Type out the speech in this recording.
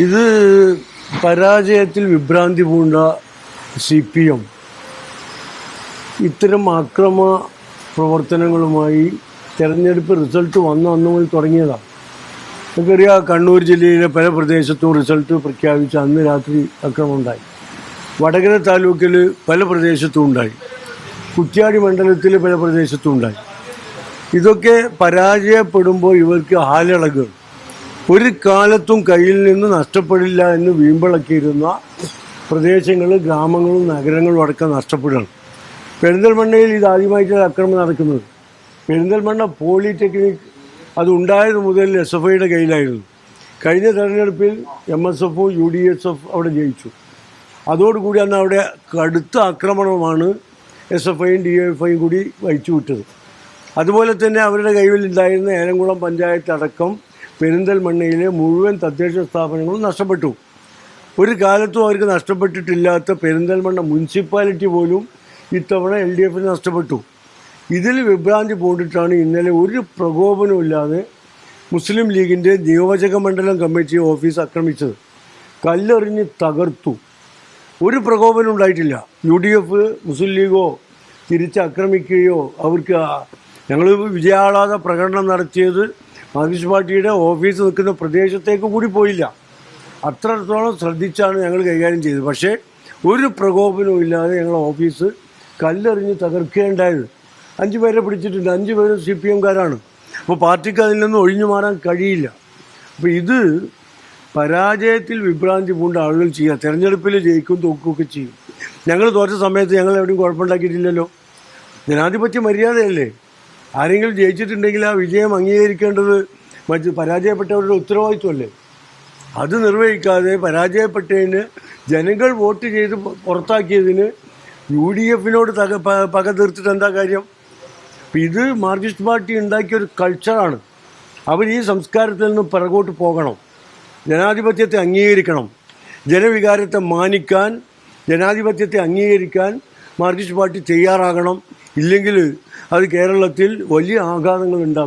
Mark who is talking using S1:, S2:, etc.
S1: ഇത് പരാജയത്തിൽ വിഭ്രാന്തി പൂണ്ട സി പി എം ഇത്തരം അക്രമ പ്രവർത്തനങ്ങളുമായി തെരഞ്ഞെടുപ്പ് റിസൾട്ട് വന്ന അന്ന് മുതൽ തുടങ്ങിയതാണ് നമുക്കറിയാം കണ്ണൂർ ജില്ലയിലെ പല പ്രദേശത്തും റിസൾട്ട് പ്രഖ്യാപിച്ച അന്ന് രാത്രി അക്രമം ഉണ്ടായി. വടകര താലൂക്കിൽ പല പ്രദേശത്തും ഉണ്ടായി. കുറ്റ്യാടി മണ്ഡലത്തിൽ പല പ്രദേശത്തും ഉണ്ടായി. ഇതൊക്കെ പരാജയപ്പെടുമ്പോൾ ഇവർക്ക് ഹാലിളകുകൾ ഒരു കാലത്തും കയ്യിൽ നിന്ന് നഷ്ടപ്പെടില്ല എന്ന് വീമ്പിളക്കിയിരുന്ന പ്രദേശങ്ങൾ ഗ്രാമങ്ങളും നഗരങ്ങളും അടക്കം നഷ്ടപ്പെടുകയാണ്. പെരിന്തൽമണ്ണയിൽ ഇത് ആദ്യമായിട്ടാണ് അക്രമം നടക്കുന്നത്. പെരിന്തൽമണ്ണ പോളിടെക്നിക് അത് ഉണ്ടായത് മുതൽ എസ് എഫ് ഐയുടെ കയ്യിലായിരുന്നു. കഴിഞ്ഞ തെരഞ്ഞെടുപ്പിൽ എം എസ് എഫും യു ഡി എസ് എഫ് അവിടെ ജയിച്ചു. അതോടുകൂടി അന്ന് അവിടെ കടുത്ത ആക്രമണമാണ് എസ് എഫ് ഐയും ഡി എഫ് ഐയും കൂടി വഹിച്ചു വിട്ടത് അതുപോലെ തന്നെ അവരുടെ കയ്യിൽ ഉണ്ടായിരുന്ന ഏലംകുളം പഞ്ചായത്ത് അടക്കം പെരിന്തൽമണ്ണയിലെ മുഴുവൻ തദ്ദേശ സ്ഥാപനങ്ങളും നഷ്ടപ്പെട്ടു. ഒരു കാലത്തും അവർക്ക് നഷ്ടപ്പെട്ടിട്ടില്ലാത്ത പെരിന്തൽമണ്ണ മുനിസിപ്പാലിറ്റി പോലും ഇത്തവണ എൽ ഡി എഫിന് നഷ്ടപ്പെട്ടു. ഇതിൽ വിഭ്രാന്തി പൂണ്ടിട്ടാണ് ഇന്നലെ ഒരു പ്രകോപനവും ഇല്ലാതെ മുസ്ലിം ലീഗിന്റെ നിയോജക മണ്ഡലം കമ്മിറ്റി ഓഫീസ് ആക്രമിച്ചത്. കല്ലെറിഞ്ഞ് തകർത്തു. ഒരു പ്രകോപനം ഉണ്ടായിട്ടില്ല. യു ഡി എഫ് മുസ്ലിം ലീഗോ തിരിച്ചാക്രമിക്കുകയോ അവർക്ക് ഞങ്ങൾ വിജയാഹ്ലാദ പ്രകടനം നടത്തിയത് മാർക്സിസ്റ്റ് പാർട്ടിയുടെ ഓഫീസ് നിൽക്കുന്ന പ്രദേശത്തേക്ക് കൂടി പോയില്ല. അത്രത്തോളം ശ്രദ്ധിച്ചാണ് ഞങ്ങൾ കൈകാര്യം ചെയ്തത്. പക്ഷേ ഒരു പ്രകോപനവും ഇല്ലാതെ ഞങ്ങൾ ഓഫീസ് കല്ലെറിഞ്ഞ് തകർക്കുകയുണ്ടായത്. അഞ്ച് പേരെ പിടിച്ചിട്ടുണ്ട്. അഞ്ച് പേരും സി പി എംകാരാണ്. അപ്പോൾ പാർട്ടിക്ക് അതിൽ നിന്നും ഒഴിഞ്ഞു മാറാൻ കഴിയില്ല. അപ്പോൾ ഇത് പരാജയത്തിൽ വിഭ്രാന്തി പൂണ്ട ആളുകൾ ചെയ്യുക. തെരഞ്ഞെടുപ്പിൽ ജയിക്കും തോക്കുകയൊക്കെ ചെയ്യും. ഞങ്ങൾ തോറ്റ സമയത്ത് ഞങ്ങൾ എവിടെയും കുഴപ്പമുണ്ടാക്കിയിട്ടില്ലല്ലോ. ജനാധിപത്യ മര്യാദയല്ലേ? ആരെങ്കിലും ജയിച്ചിട്ടുണ്ടെങ്കിൽ ആ വിജയം അംഗീകരിക്കേണ്ടത് മറ്റ് പരാജയപ്പെട്ടവരുടെ ഉത്തരവാദിത്വമല്ലേ? അത് നിർവഹിക്കാതെ പരാജയപ്പെട്ടതിന് ജനങ്ങൾ വോട്ട് ചെയ്ത് പുറത്താക്കിയതിന് യു ഡി എഫിനോട് തക പക തീർത്തിട്ട് എന്താ കാര്യം? ഇത് മാർക്സിസ്റ്റ് പാർട്ടി ഉണ്ടാക്കിയ ഒരു കൾച്ചറാണ്. അവർ ഈ സംസ്കാരത്തിൽ നിന്ന് പിറകോട്ട് പോകണം. ജനാധിപത്യത്തെ അംഗീകരിക്കണം. ജനവികാരത്തെ മാനിക്കാൻ ജനാധിപത്യത്തെ അംഗീകരിക്കാൻ മാർക്സിസ്റ്റ് പാർട്ടി തയ്യാറാകണം. ഇല്ലെങ്കിൽ അത് കേരളത്തിൽ വലിയ ആഘാതങ്ങൾ ഉണ്ടാക്കും.